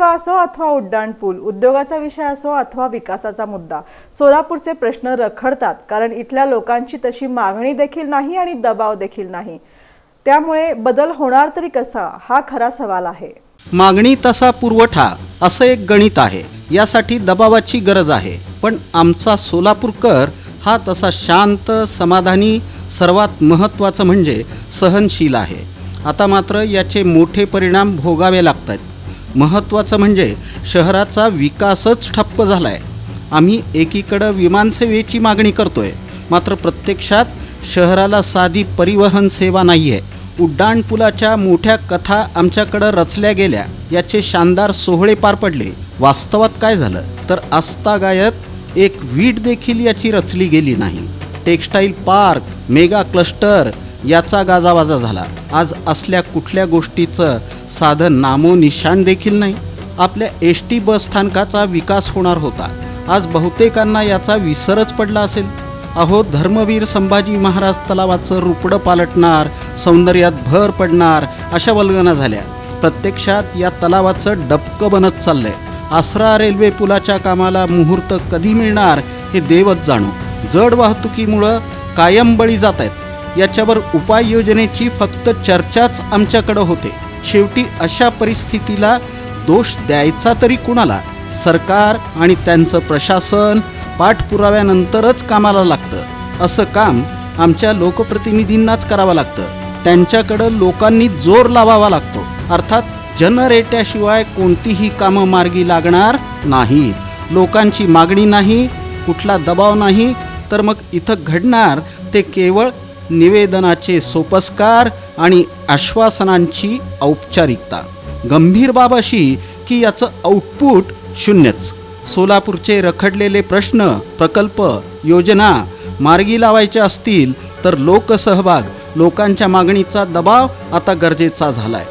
सेवा असो अथवा उड्डाणपूल उद्योगाचा विषय असो अथवा विकासाचा मुद्दा सोलापूरचे प्रश्न रखडतात कारण इथल्या लोकांची तशी मागणी देखील नाही आणि दबाव देखील नाही. त्यामुळे बदल होणार तरी कसा? हा खरा सवाल आहे. मागणी तसा पुरवठा असं एक गणित आहे. यासाठी दबावाची गरज आहे. पण आमचा सोलापूरकर हा तसा शांत समाधानी सर्वात महत्त्वाचं म्हणजे सहनशील आहे. आता मात्र याचे मोठे परिणाम भोगावे लागत आहेत महत्त्वाचं म्हणजे शहराचा विकासच ठप्प झाला आहे आम्ही एकीकडं विमानसेवेची मागणी करतो आहे मात्र प्रत्यक्षात शहराला साधी परिवहन सेवा नाही आहे उड्डाणपुलाच्या मोठ्या कथा आमच्याकडं रचल्या गेल्या याचे शानदार सोहळे पार पडले. वास्तवात काय झालं? तर आस्तागायत एक वीट देखील याची रचली गेली नाही. टेक्स्टाईल पार्क मेगा क्लस्टर याचा गाजावाजा झाला. आज असल्या कुठल्या गोष्टीचं साधं नामोनिशाण देखील नाही. आपल्या एस टी बस स्थानकाचा विकास होणार होता. आज बहुतेकांना याचा विसरच पडला असेल. अहो धर्मवीर संभाजी महाराज तलावाचं रुपडं पालटणार सौंदर्यात भर पडणार अशा वल्गना झाल्या. प्रत्यक्षात या तलावाचं डबकं बनत चाललंय. आसरा रेल्वे पुलाच्या कामाला मुहूर्त कधी मिळणार हे देवच जाणू. जड वाहतुकीमुळं कायम बळी जात आहेत याच्यावर उपाययोजनेची फक्त चर्चाच आमच्याकडं होते. शेवटी अशा परिस्थितीला दोष द्यायचा तरी कुणाला? सरकार आणि त्यांचं प्रशासन पाठपुराव्यानंतरच कामाला लागतं. असं काम आमच्या लोकप्रतिनिधींनाच करावं लागतं. त्यांच्याकडं लोकांनी जोर लावावा लागतो. अर्थात जनरेट्याशिवाय कोणतीही कामं मार्गी लागणार नाही लोकांची मागणी नाही कुठला दबाव नाही तर मग इथं घडणार ते केवळ निवेदनाचे सोपस्कार आणि आश्वासनांची औपचारिकता. गंभीर बाब अशी की याचं आउटपुट शून्यच. सोलापूरचे रखडलेले प्रश्न प्रकल्प योजना मार्गी लावायचे असतील तर लोकसहभाग लोकांच्या मागणीचा दबाव आता गरजेचा झालाय.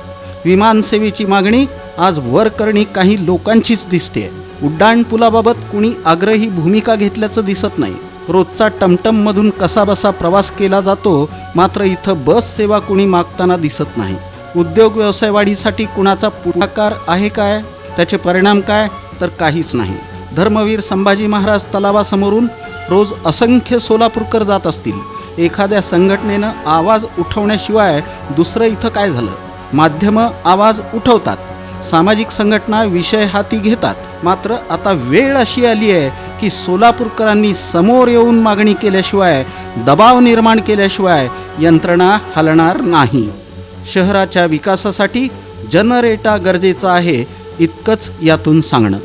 विमानसेवेची मागणी आज वर करणी काही लोकांचीच दिसते उड्डाणपुलाबाबत कुणी आग्रही भूमिका घेतल्याचं दिसत नाही. रोजचा टमटममधून कसाबसा प्रवास केला जातो मात्र इथं बस सेवा कुणी मागताना दिसत नाही. उद्योग व्यवसाय वाढीसाठी कुणाचा पुढाकार आहे काय? त्याचे परिणाम काय? तर काहीच नाही. धर्मवीर संभाजी महाराज तलावासमोरून रोज असंख्य सोलापूरकर जात असतील. एखाद्या संघटनेनं आवाज उठवण्याशिवाय दुसरं इथं काय झालं? माध्यमं आवाज उठवतात. सामाजिक संघटना विषय हाती घेतात. मात्र आता वेळ अशी आली आहे की सोलापूरकरांनी समोर येऊन मागणी केल्याशिवाय दबाव निर्माण केल्याशिवाय यंत्रणा हलणार नाही. शहराच्या विकासासाठी जनरेटा गरजेचा आहे इतकंच यातून सांगणं.